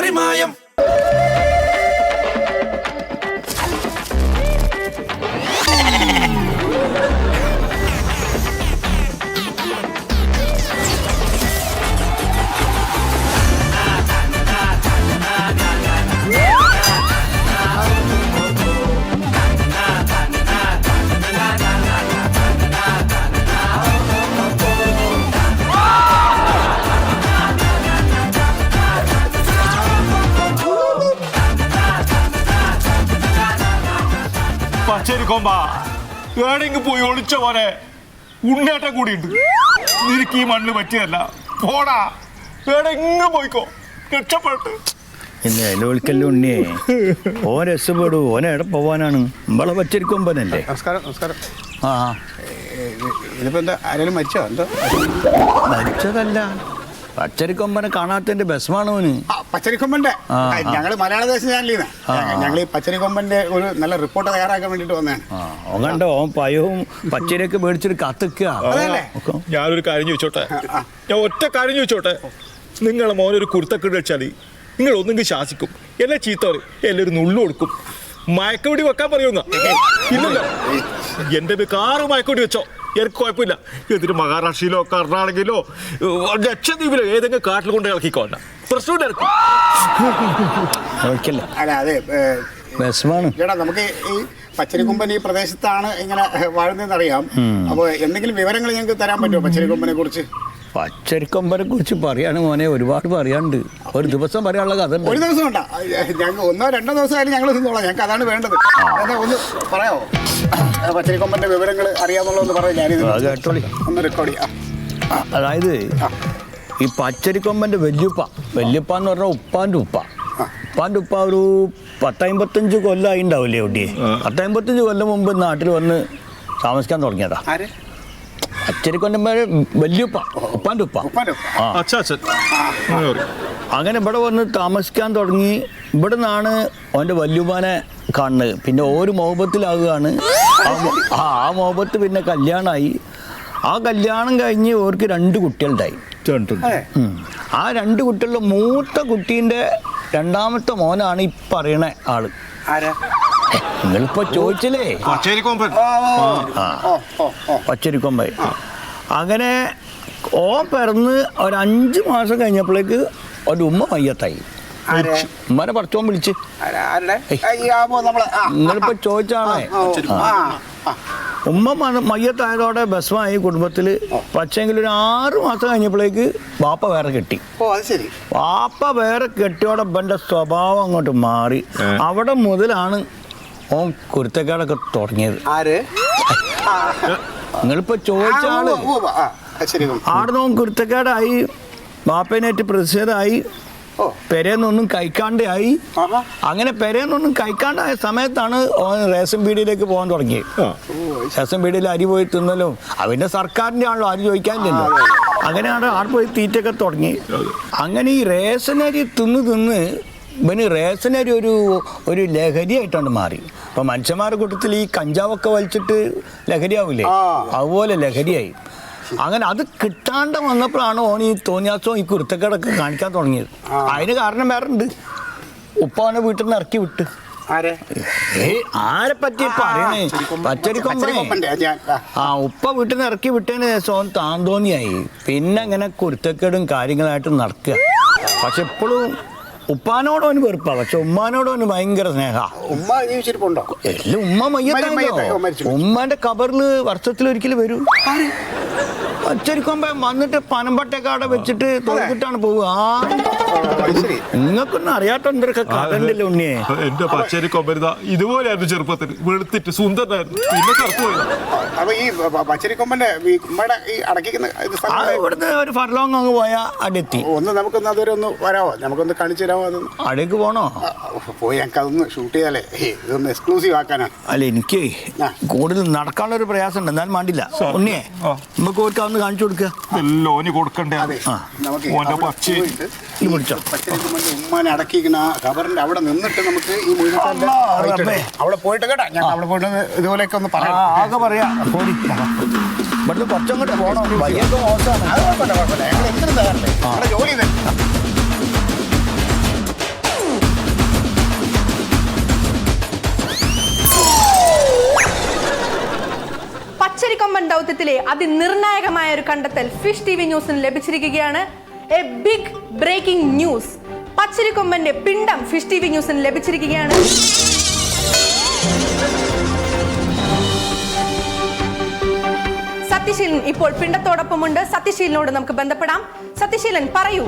മറിമായം പച്ചരി കൊമ്പാ. ഏടെങ്കിൽ പോയി ഒളിച്ച പോലെ ഉണ്ണേട്ടം കൂടിയുണ്ട്. നിനക്ക് ഈ മണ്ണ് പറ്റിയല്ല പോടാ. ഏടെങ്കിലും പോയിക്കോ. രക്ഷപ്പെട്ടു. എന്നെ നിലവിളിക്കല്ലോ ഉണ്ണിയേ? ഓൻ രസപ്പെടൂ ഓൻ എവിടെ പോവാനാണ്? നമ്മളെ പച്ചരിക്കൊമ്പനല്ലേ നമസ്കാരം നമസ്കാരം. ആ ഇതിപ്പോ എന്താ ആരെങ്കിലും മരിച്ചോ? എന്തോ? മരിച്ചതല്ല. പച്ചരിക്കൊമ്പനെ കാണാത്തതിന്റെ കാണാത്തന്റെ ഓന്. ആ പച്ചരിക്കൊമ്പന്റെ ഞങ്ങൾ. ഞങ്ങൾ മലയാള ദേശ ആ. ഞങ്ങൾ ഈ പച്ചരിക്കൊമ്പന്റെ ഒരു നല്ല റിപ്പോർട്ട് തയ്യാറാക്കാൻ വേണ്ടിട്ട് വന്നതാണ്. ഓ കണ്ടോ? ഓൻ പയവും പച്ചരിയൊക്കെ മേടിച്ചിട്ട് കത്തിക്കുക? ഞാനൊരു കാര്യം ചോദിച്ചോട്ടെ? ഞാൻ ഒറ്റ കാര്യം ചോദിച്ചോട്ടെ? നിങ്ങളെ മോനൊരു കുർത്തക്കിട് വെച്ചാൽ നിങ്ങൾ ഒന്നെങ്കിൽ ശാസിക്കും. എന്നെ ചീത്ത പറയും. എല്ലാം ഒരു നുള്ളു കൊടുക്കും. മയക്കുപിടി വെക്കാൻ പറയുന്ന ഇല്ലല്ലോ. എന്റെ പേര് കാറ് മയക്കുപിടി വെച്ചോ. എനിക്ക് കുഴപ്പമില്ല. എന്നിട്ട് മഹാരാഷ്ട്രയിലോ കർണാടകയിലോ ലക്ഷദ്വീപിലോ ഏതെങ്കിലും കാട്ടിൽ കൊണ്ട് ഇളക്കിക്കോണ്ട പ്രശ്നമില്ല എനിക്ക്. അല്ല അതെ ചേട്ടാ നമുക്ക് ഈ പച്ചരിക്കൊമ്പൻ ഈ പ്രദേശത്താണ് ഇങ്ങനെ വാഴുന്നതെന്ന് അറിയാം അപ്പോൾ എന്തെങ്കിലും വിവരങ്ങൾ ഞങ്ങൾക്ക് തരാൻ പറ്റുമോ പച്ചരിക്കൊമ്പനെ കുറിച്ച്? പച്ചരിക്കൊമ്പനെ കുറിച്ച് പറയാണ് മോനെ ഒരുപാട് പറയാണ്ട് ഒരു ദിവസം പറയാനുള്ള കഥ ഒരു ദിവസം ഉണ്ടാ ഞങ്ങൾ ഒന്നോ രണ്ടോ ദിവസമായാലും ഞങ്ങൾ നിന്നോളാം ഞങ്ങൾക്ക് അതാണ് വേണ്ടത്. ഒന്ന് പറയാമോ പച്ചരിക്കൊമ്പന്റെ വിവരങ്ങൾ അറിയാമെന്നുള്ളതൊന്ന് പറയാം ഞാനിത് അത് കേട്ടോളി. ഒന്ന് റെക്കോർഡ് ചെയ്യാം. അതായത് ഈ പച്ചരിക്കൊമ്പന്റെ വല്യുപ്പ വല്യുപ്പ എന്ന് പറഞ്ഞാൽ ഉപ്പാന്റെ ഉപ്പ. ഉപ്പാന്റെ ഉപ്പ ഒരു പത്തമ്പത്തഞ്ച് കൊല്ലമായി ഉണ്ടാവില്ലേ എവിടെയെ പത്തമ്പത്തഞ്ച് കൊല്ലം മുമ്പ് നാട്ടിൽ വന്ന് താമസിക്കാൻ തുടങ്ങിയതാ. ആര്? പച്ചരിക്കൊമ്പന്റെ വല്യുപ്പ ഉപ്പാന്റെ ഉപ്പ. ആ. അങ്ങനെ ഇവിടെ വന്ന് താമസിക്കാൻ തുടങ്ങി. ഇവിടെ നിന്നാണ് അവന്റെ വല്യുമാനെ കാണുന്നത്. പിന്നെ ഒരു മോഹബത്തിലാവുകയാണ് ആ മോബത്ത് പിന്നെ കല്യാണമായി ആ കല്യാണം കഴിഞ്ഞ് ഓർക്ക് രണ്ട് കുട്ടികളുണ്ടായി. ആ രണ്ട് കുട്ടികളിലെ മൂത്ത കുട്ടീന്റെ രണ്ടാമത്തെ മോനാണ് ഈ പറയണ ആൾ. ആരാ? നിങ്ങളിപ്പോ ചോദിച്ചില്ലേ? പച്ചരിക്കൊമ്പ അങ്ങനെ ഓ പിറന്ന് ഒരു അഞ്ച് മാസം കഴിഞ്ഞപ്പോഴേക്ക് ഒരു ഉമ്മ മയ്യത്തായി. ഉമ്മനെ പറച്ചോൻ വിളിച്ച്. നിങ്ങളിപ്പോ ചോദിച്ചാണേ. ഉമ്മ മയ്യത്തായതോടെ ബസ്മായി കുടുംബത്തിൽ പക്ഷേങ്കിൽ ഒരു ആറ് മാസം കഴിഞ്ഞപ്പോഴേക്ക് വാപ്പ വേറെ കെട്ടി. ഓ അത് ശരി. വാപ്പ വേറെ കെട്ടിയോടെ ഇവന്റെ സ്വഭാവം അങ്ങോട്ട് മാറി. അവിടെ മുതലാണ് ഓൻ കുരുത്തക്കാടൊക്കെ തുടങ്ങിയത്. നിങ്ങളിപ്പോ ചോദിച്ചാണ് ചോദിച്ച ആൾ ഉവ്വ് ഉവ്വ്, ആ, ശരി ഉം. ആടുന്ന് ഓൻ കുരുത്തക്കേടായി. വാപ്പേനേറ്റ് പ്രതിഷേധമായി. പെരേന്നൊന്നും കഴിക്കാണ്ട് ആയി അങ്ങനെ പെരേന്നൊന്നും കഴിക്കാണ്ടായ സമയത്താണ് ഓൻ റേഷൻ പീടിയിലേക്ക് പോകാൻ തുടങ്ങിയത്. റേഷൻ പീടിയിൽ അരി പോയി തിന്നലും അവന്റെ സർക്കാരിന്റെ ആണല്ലോ അരി ചോദിക്കാനില്ലല്ലോ. അങ്ങനെയാണ് ആൾ പോയി തീറ്റൊക്കെ തുടങ്ങി. അങ്ങനെ ഈ റേഷൻ അരി തിന്ന് തിന്ന് ഇവന് റേഷൻ അരി ഒരു ഒരു ലഹരിയായിട്ടാണ് മാറി. അപ്പൊ മനുഷ്യന്മാരുടെ കൂട്ടത്തിൽ ഈ കഞ്ചാവൊക്കെ വലിച്ചിട്ട് ലഹരിയാവില്ലേ. അതുപോലെ ലഹരിയായി. അങ്ങനെ അത് കിട്ടാണ്ട് വന്നപ്പോഴാണ് ഓൻ ഈ തോന്നിയാസോ ഈ കുരുത്തക്കേടൊക്കെ കാണിക്കാൻ തുടങ്ങിയത്. അതിന് കാരണം വേറെ ഉണ്ട് ഉപ്പ അവനെ വീട്ടിൽ നിന്ന് ഇറക്കി വിട്ട്. ആരെ? പറ്റി പറയണേ പച്ചരിക്കൊമ്പനെ കൊമ്പനെ ആ. ഉപ്പ വീട്ടിൽ നിന്ന് ഇറക്കി വിട്ടതിന് ശേഷം ഓൻ താന്തോന്നിയായി. പിന്നെ അങ്ങനെ കുരുത്തക്കേടും കാര്യങ്ങളായിട്ട് നടക്കുക. പക്ഷെ എപ്പോഴും ഉപ്പാനോട് അവന് വെറുപ്പാ പക്ഷെ ഉമ്മാനോട് അവന് ഭയങ്കര സ്നേഹ. ഉമ്മ ജീവിച്ചിരിപ്പുണ്ടോ? എല്ലാം ഉമ്മ മരിച്ചു. ഉമ്മാന്റെ കബറിൽ വർഷത്തിലൊരിക്കൽ വരൂ. അച്ചരിക്കുമ്പോ വന്നിട്ട് പനമ്പട്ടക്കാടെ വെച്ചിട്ട് തോന്നിട്ടാണ് പോവുക. ആ നിങ്ങൾക്കൊന്നും അറിയാത്ത എന്തൊക്കെ ഉണ്ണിയെ. എന്റെ പച്ചരിക്കൊമ്പരുത ഇതുപോലെയായിരുന്നു ചെറുപ്പത്തിൽ. വെളുത്തിട്ട് സുന്ദരനായിരുന്നു. പിന്നെ കറുത്തു പോയത് അപ്പൊ ഈ പച്ചരി പച്ചരിക്കൊമ്പന്റെ ഈ ഉമ്മയുടെ ഈ അടക്കിക്കുന്ന ഇത് ആ ഇവിടുന്ന് ഒരു ഫർലോങ് അങ്ങ് പോയാൽ അടെത്തി ഒന്ന് നമുക്കൊന്ന് അതുവരെ ഒന്ന് വരാമോ നമുക്കൊന്ന് കാണിച്ചു തരാമോ അതൊന്ന്? അടേക്ക് പോണോ? ആ, പോയി ഞങ്ങൾക്ക് അതൊന്ന് ഷൂട്ട് ചെയ്താലേ ഏയ്, ഇതൊന്ന് എക്സ്ക്ലൂസീവ് ആക്കാനാണ് അല്ല എനിക്ക് ആ. കൂടുതൽ നടക്കാനുള്ള ഒരു പ്രയാസം ഉണ്ട് എന്നാലും വേണ്ടില്ല ഉണ്ണിയെ ആ. നമുക്ക് ഓർക്കാവുന്ന കാണിച്ചു കൊടുക്കുക എല്ലാം ഓന് കൊടുക്കണ്ടേ? അതെ. ആ. നമുക്ക് ഓന്റെ അവിടെ പച്ചരി. പോയിട്ട് വെളിച്ചം അവിടെ നിന്നിട്ട് നമുക്ക് ഈ അവിടെ ഞാൻ അവിടെ ആകെ പച്ചരിക്കൊമ്പൻ ദൗത്യത്തിലെ അതിനിർണായകമായ ഒരു കണ്ടെത്തൽ ഫിഷ് ടി വി ന്യൂസിന് ലഭിച്ചിരിക്കുകയാണ്. എ ബിഗ് ബ്രേക്കിംഗ് ന്യൂസ് പച്ചരിക്കൊമ്പന്റെ പിണ്ടം ഫിഷ് ടി വി ന്യൂസിന് ലഭിച്ചിരിക്കുകയാണ്. സത്യശീലൻ ഇപ്പോൾ പിണ്ടത്തോടൊപ്പമുണ്ട്. സത്യശീലനോട് നമുക്ക് ബന്ധപ്പെടാം. സത്യശീലൻ പറയൂ.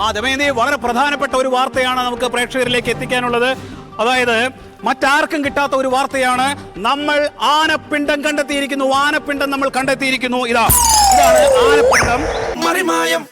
ആ ദമയന്തി വളരെ പ്രധാനപ്പെട്ട ഒരു വാർത്തയാണ് നമുക്ക് പ്രേക്ഷകരിലേക്ക് എത്തിക്കാനുള്ളത്. അതായത് മറ്റാർക്കും കിട്ടാത്ത ഒരു വാർത്തയാണ് നമ്മൾ ആനപ്പിണ്ടം കണ്ടെത്തിയിരിക്കുന്നു. ആനപ്പിണ്ടം നമ്മൾ കണ്ടെത്തിയിരിക്കുന്നു. ഇതാ. ഇതാണ് ആനപ്പിണ്ടം. മറിമായം.